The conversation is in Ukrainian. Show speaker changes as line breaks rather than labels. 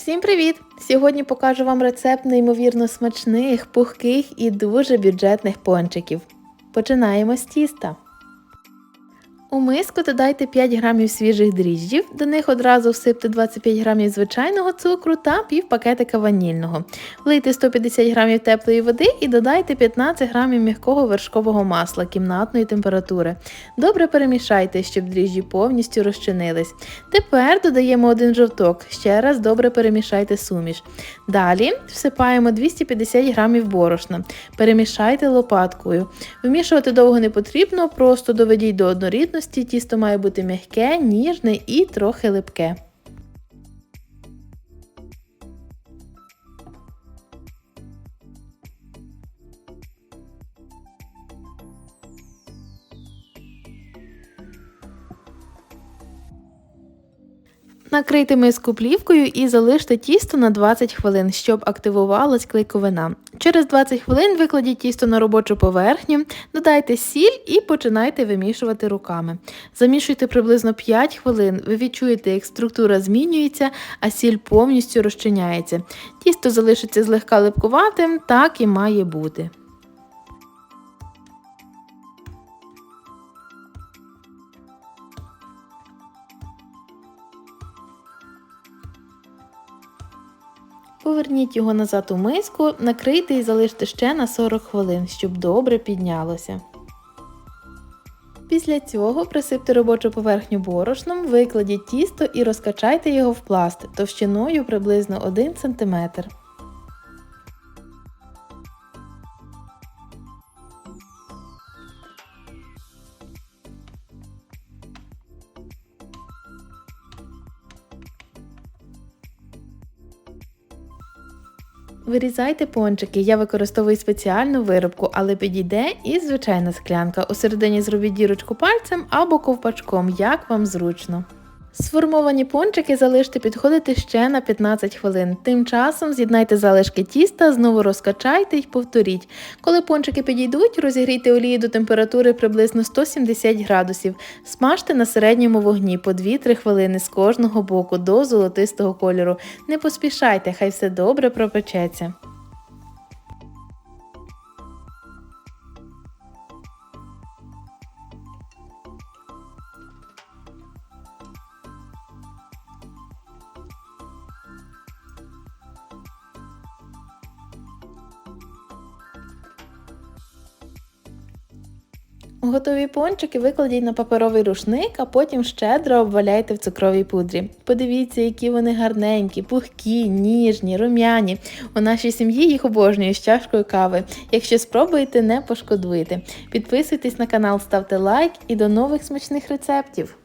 Всім привіт! Сьогодні покажу вам рецепт неймовірно смачних, пухких і дуже бюджетних пончиків. Починаємо з тіста. У миску додайте 5 грамів свіжих дріжджів, до них одразу всипте 25 грамів звичайного цукру та пів пакетика ванільного. Влийте 150 грамів теплої води і додайте 15 грамів м'якого вершкового масла кімнатної температури. Добре перемішайте, щоб дріжджі повністю розчинились. Тепер додаємо один жовток. Ще раз добре перемішайте суміш. Далі всипаємо 250 грамів борошна. Перемішайте лопаткою. Вимішувати довго не потрібно, просто доведіть до однорідності. Тісто має бути м'яке, ніжне і трохи липке. Накрийте миску плівкою і залиште тісто на 20 хвилин, щоб активувалась клейковина. Через 20 хвилин викладіть тісто на робочу поверхню, додайте сіль і починайте вимішувати руками. Замішуйте приблизно 5 хвилин, ви відчуєте, як структура змінюється, а сіль повністю розчиняється. Тісто залишиться злегка липкуватим, так і має бути. Поверніть його назад у миску, накрийте і залиште ще на 40 хвилин, щоб добре піднялося. Після цього присипте робочу поверхню борошном, викладіть тісто і розкачайте його в пласт товщиною приблизно 1 см. Вирізайте пончики. Я використовую спеціальну виробку, але підійде і звичайна склянка. У середині зробіть дірочку пальцем або ковпачком, як вам зручно. Сформовані пончики залиште підходити ще на 15 хвилин. Тим часом з'єднайте залишки тіста, знову розкачайте і повторіть. Коли пончики підійдуть, розігрійте олію до температури приблизно 170 градусів. Смажте на середньому вогні по 2-3 хвилини з кожного боку до золотистого кольору. Не поспішайте, хай все добре пропечеться. Готові пончики викладіть на паперовий рушник, а потім щедро обваляйте в цукровій пудрі. Подивіться, які вони гарненькі, пухкі, ніжні, рум'яні. У нашій сім'ї їх обожнюють з чашкою кави. Якщо спробуєте, не пошкодуйте. Підписуйтесь на канал, ставте лайк і до нових смачних рецептів!